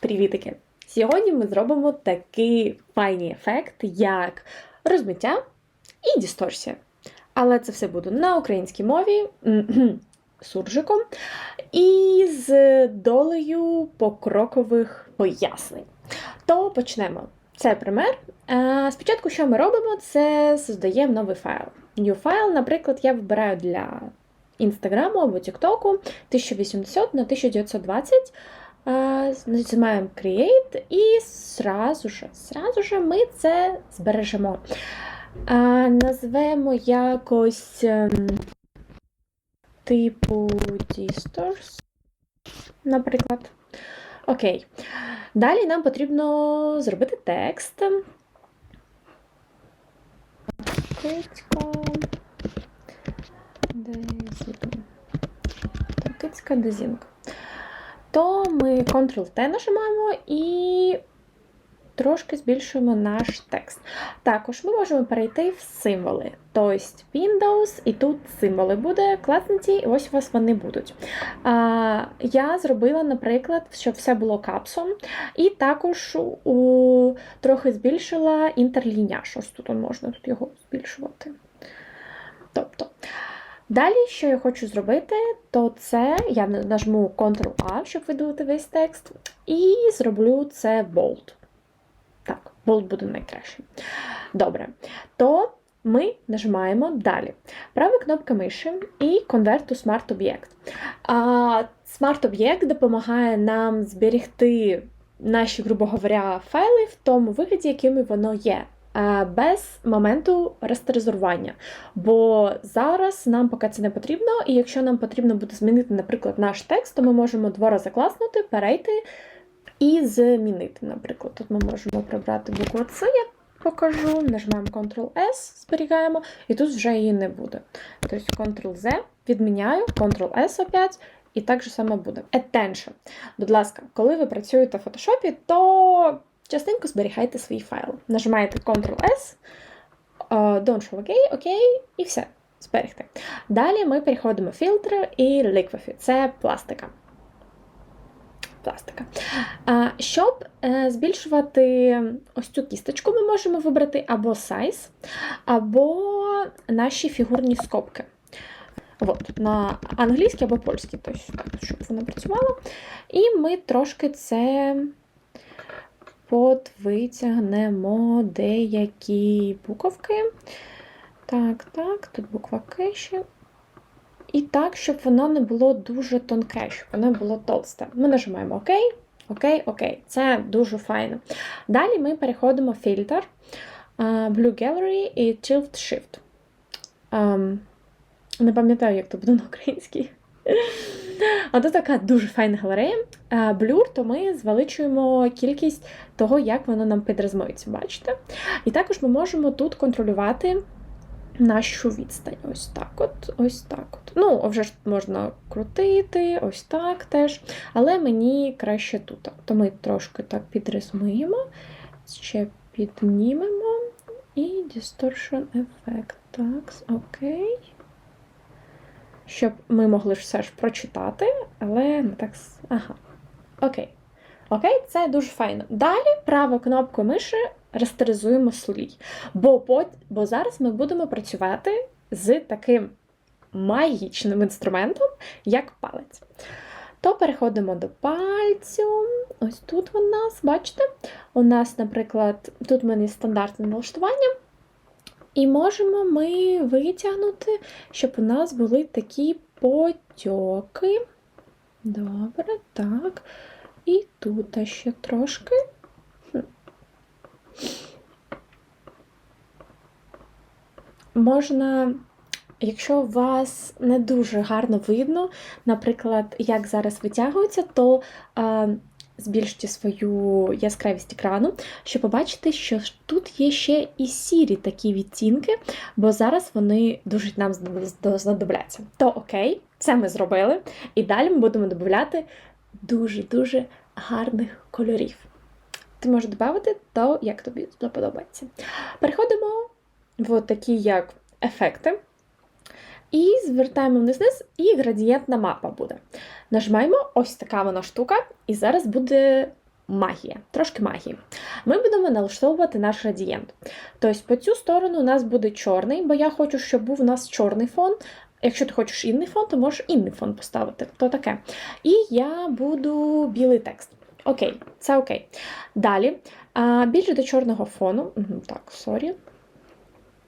Привітики! Сьогодні ми зробимо такий файний ефект, як розмиття і дисторсія. Але це все буде на українській мові суржиком і з долею покрокових пояснень. То почнемо. Це пример. Е, Спочатку, що ми робимо, це создаємо новий файл. New файл, наприклад, я вибираю для Інстаграму або Тіктоку 1080 на 1920. Нажимаємо Create і сразу же, сразу же ми це збережемо. Назвемо якось ем, типу Distors, наприклад. Окей. Далі нам потрібно зробити текст. Кицька. Дезінка. Кицька дезінка. То ми Ctrl-T нажимаємо і трошки збільшуємо наш текст. Також ми можемо перейти в символи. Тобто Windows, і тут символи буде, класнуті, і ось у вас вони будуть. А, я зробила, наприклад, щоб все було капсом, і також у, трохи збільшила інтерліняж. Ось тут можна тут його збільшувати. Тобто, Далі, що я хочу зробити, то це я нажму Ctrl-A, щоб видалити весь текст, і зроблю це Bold. Так, Bold буде найкраще. Добре. То ми нажимаємо далі. Права кнопка миші і Convert to Smart Object. Smart Object допомагає нам зберегти наші, грубо говоря, файли в тому вигляді, якими воно є. А, Без моменту растеризування. Бо зараз нам поки це не потрібно, і якщо нам потрібно буде змінити, наприклад, наш текст, то ми можемо два рази класнути, перейти і змінити. Наприклад, тут ми можемо прибрати букву С, я покажу, нажимаємо Ctrl-S, зберігаємо, і тут вже її не буде. Тобто Ctrl-Z, відміняю, Ctrl-S опять, і так же саме буде. Attention. Будь ласка, коли ви працюєте в Photoshop, то частенько зберігайте свій файл. Нажимаєте Ctrl-S, е, Don't show OK, OK, і все. Зберегти. Далі ми переходимо в фільтр і Liquify. Це пластика. Пластика. А, щоб е, збільшувати ось цю кісточку, ми можемо вибрати або size, або наші фігурні скобки. От, на англійській або польській, тобто, щоб воно працювало. І ми трошки це подвитягнемо деякі буковки. Так, так, тут буква К ще. І так, щоб воно не було дуже тонке, щоб воно було толсте. Ми нажимаємо ОК, ОК, ОК. Це дуже файно. Далі ми переходимо в фільтр Blue Gallery і Tilt Shift. Ем, Не пам'ятаю, як це буде на українській. А така дуже файна галерея. Блюр, то ми звеличуємо кількість того, як воно нам підрозмується, бачите? І також ми можемо тут контролювати нашу відстань. Ось так от, ось так от. Ну, вже ж можна крутити, ось так теж. Але мені краще тут. То ми трошки так підрисмуємо, ще піднімемо і distortion effect. Так, окей. Щоб ми могли все ж прочитати, але не так. Ага. Окей. Окей, це дуже файно. Далі праву кнопку миші растеризуємо слій. Бо. Бо зараз ми будемо працювати з таким магічним інструментом, як палець. То переходимо до пальцю. Ось тут у нас, бачите? У нас, наприклад, тут в мене стандартне налаштування. І можемо ми витягнути, щоб у нас були такі потьоки. Добре, так. І тут ще трошки. Можна, якщо вас не дуже гарно видно, наприклад, як зараз витягується, то а, збільште свою яскравість екрану, щоб побачити, що тут є ще і сірі такі відтінки, бо зараз вони дуже нам знадобляться. То окей, це ми зробили. І далі ми будемо додати дуже-дуже гарних кольорів. Ти можеш додати то, як тобі подобається. Переходимо в такі як ефекти. І звертаємо вниз-вниз, і градієнтна мапа буде. Нажимаємо ось така вона штука, і зараз буде магія, трошки магії. Ми будемо налаштовувати наш градієнт. Тобто, по цю сторону у нас буде чорний, бо я хочу, щоб був у нас чорний фон. Якщо ти хочеш інний фон, то можеш інний фон поставити. То таке. І я буду білий текст. Окей, це окей. Далі, а, більше до чорного фону. Так, сорі.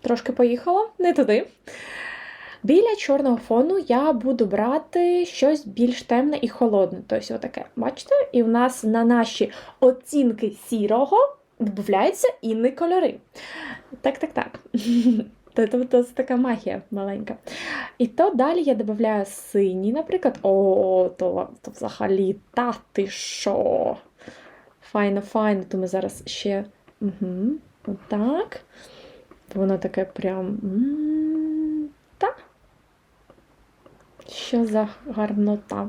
Трошки поїхала, не туди. Біля чорного фону я буду брати щось більш темне і холодне. Тобто, отаке, бачите? І в нас на наші оцінки сірого додаються інні кольори. Так, так, так. Тобто це така магія маленька. І то далі я додаю синій, наприклад. О, то, то взагалі та ти що? Файно, файно, то ми зараз ще. Угу, Отак. Воно таке прям. Та. Що за гарнота.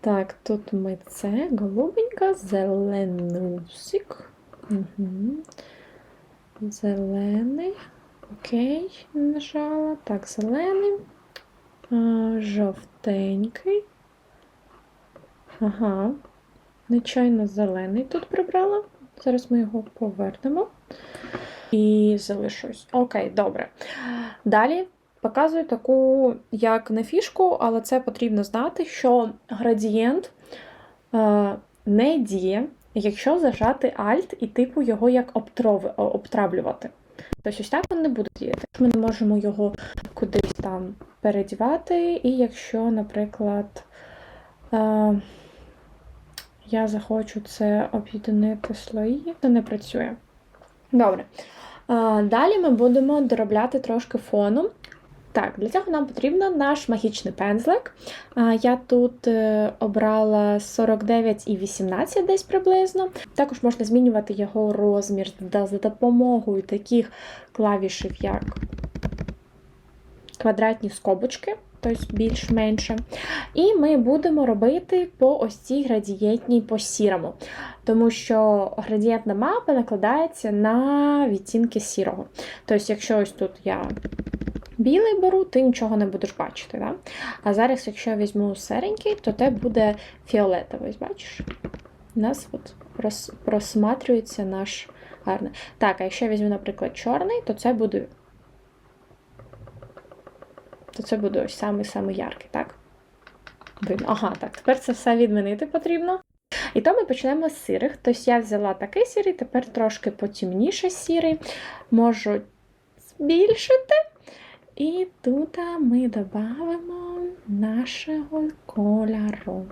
Так, тут ми це голубенька, зеленусик. Угу. Зелений. Окей, нажала. Так, зелений. А, жовтенький. Ага. Нечайно зелений тут прибрала. Зараз ми його повернемо. І залишусь. Окей, добре. Далі показую таку, як не фішку, але це потрібно знати, що градієнт е, не діє, якщо зажати Alt і типу його як обтров, обтравлювати. Тобто ось так він не буде діяти. Ми не можемо його кудись там передівати, і якщо, наприклад, е, я захочу це об'єднати слої, то не працює. Добре. Е, Далі ми будемо доробляти трошки фону. Так, для цього нам потрібен наш магічний пензлик. Я тут е, обрала 49 і 18 десь приблизно. Також можна змінювати його розмір за допомогою таких клавішів, як квадратні скобочки, тобто більш-менше. І ми будемо робити по ось цій градієнтній по сірому, тому що градієнтна мапа накладається на відтінки сірого. Тобто, якщо ось тут я білий беру, ти нічого не будеш бачити. Да? А зараз, якщо я візьму серенький, то те буде фіолетовий. Бачиш? У нас от прос, просматрюється наш гарний. Так, а якщо я візьму, наприклад, чорний, то це буде. То це буде ось самий-самий яркий, так? Ага, так. Тепер це все відмінити потрібно. І то ми почнемо з сірих. Тобто я взяла такий сірий, тепер трошки потемніше сірий. Можу збільшити. І тут ми додамо нашого кольору.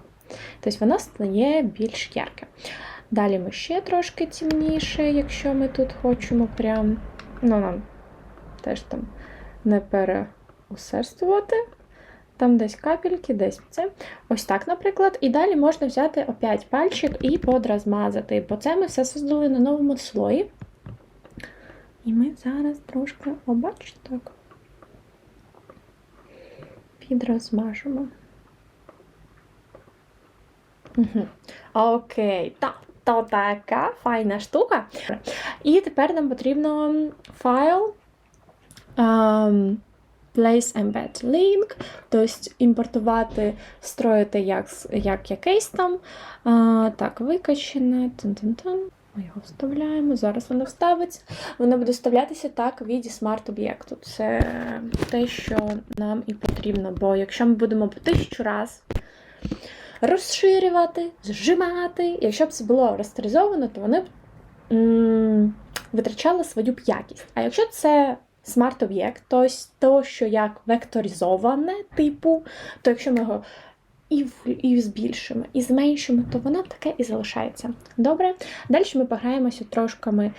Тобто воно стає більш ярке. Далі ми ще трошки темніше, якщо ми тут хочемо прям, ну нам теж там не переусердствувати. Там десь капельки, десь це. Ось так, наприклад. І далі можна взяти опять пальчик і подразмазати. Бо це ми все создали на новому слої. І ми зараз трошки, о, бачите, так підрозмажемо. Угу. Окей, так, то така файна штука. І тепер нам потрібно файл um, Place Embed Link, тобто імпортувати, строїти як як якийсь там. А, Так, викачене. Тин-тин-тин. Ми його вставляємо, зараз воно вставиться. Воно буде вставлятися так в віді смарт-об'єкту. Це те, що нам і потрібно. Бо якщо ми будемо по тисячу раз розширювати, зжимати, якщо б це було растеризовано, то вони б м витрачали свою б якість. А якщо це смарт-об'єкт, тобто то, що як векторизоване типу, то якщо ми його і і збільшимо, і зменшимо, то воно таке і залишається. Добре? Далі ми пограємося трошками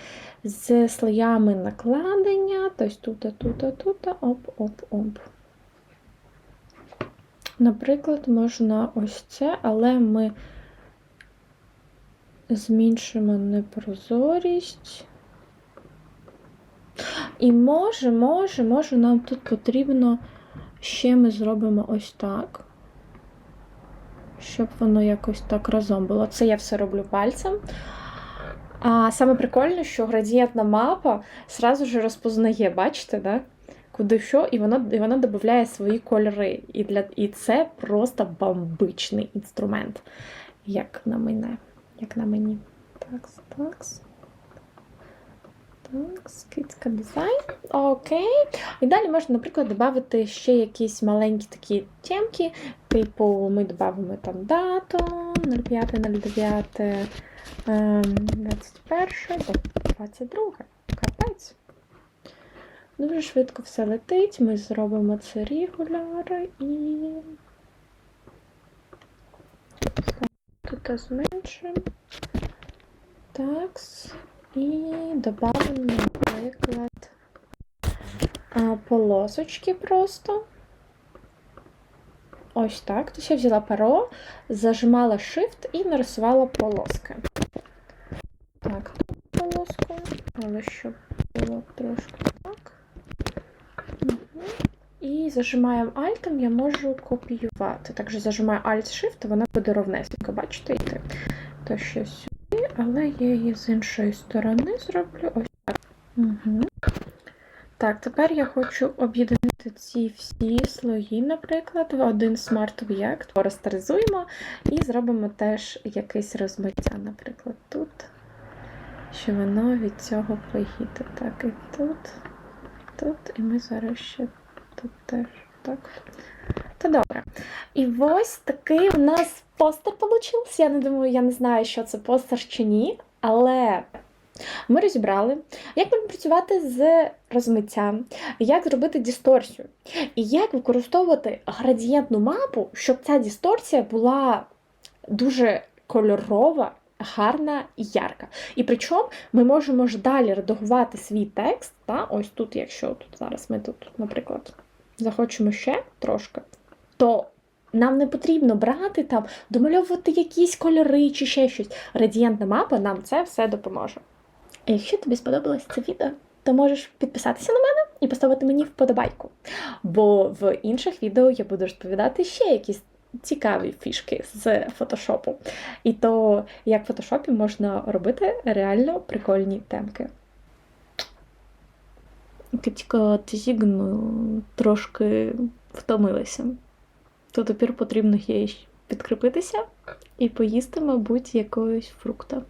з слоями накладення. Тобто тут, тут, тут, оп-оп-оп. Наприклад, можна ось це, але ми зменшимо непрозорість. І може, може, може, нам тут потрібно ще ми зробимо ось так щоб воно якось так разом було. Це я все роблю пальцем. А саме прикольне, що градієнтна мапа сразу ж розпознає, бачите, да? куди що, і вона і вона додає свої кольори. І для, і це просто бомбичний інструмент, як на мене. Як на мені. такс, такс. Скидка дизайн. Окей. І далі можна, наприклад, додати ще якісь маленькі такі темки. Типу, ми додамо там дату 05.09, ем, 21, 22. Капець. Дуже швидко все летить. Ми зробимо це регуляри і. Тут зменшимо. Такс. І додамо, наприклад, полосочки просто. Ось так. Тобто я взяла перо, зажимала Shift і нарисувала полоски. Так, полоску, але щоб було трошки так. Мгм. І зажимаємо Alt, я можу копіювати. Також зажимаю Alt-Shift, вона буде ровнесенько, бачите, йти. То сюди, але я її з іншої сторони зроблю. Ось так. Угу. Так, тепер я хочу об'єднати ці всі слої, наприклад, в один смарт-об'єкт. Порастеризуємо і зробимо теж якесь розмиття, наприклад, тут. Що воно від цього поїде. Так, і тут, тут, і ми зараз ще тут теж. Так. То добре. І ось такий у нас постер получився. Я не думаю, я не знаю, що це постер чи ні, але ми розібрали, як будемо працювати з розмиттям, як зробити дисторсію, і як використовувати градієнтну мапу, щоб ця дисторсія була дуже кольорова, гарна і ярка. І причому ми можемо ж далі редагувати свій текст. Та? Ось тут, якщо тут зараз ми тут, наприклад, захочемо ще трошки, то нам не потрібно брати там, домальовувати якісь кольори чи ще щось. Радієнтна мапа нам це все допоможе. А якщо тобі сподобалось це відео, то можеш підписатися на мене і поставити мені вподобайку. Бо в інших відео я буду розповідати ще якісь цікаві фішки з фотошопу. І то, як в фотошопі можна робити реально прикольні темки. Катька Тізігну трошки втомилася. То тепер потрібно є підкріпитися і поїсти, мабуть, якогось фрукта.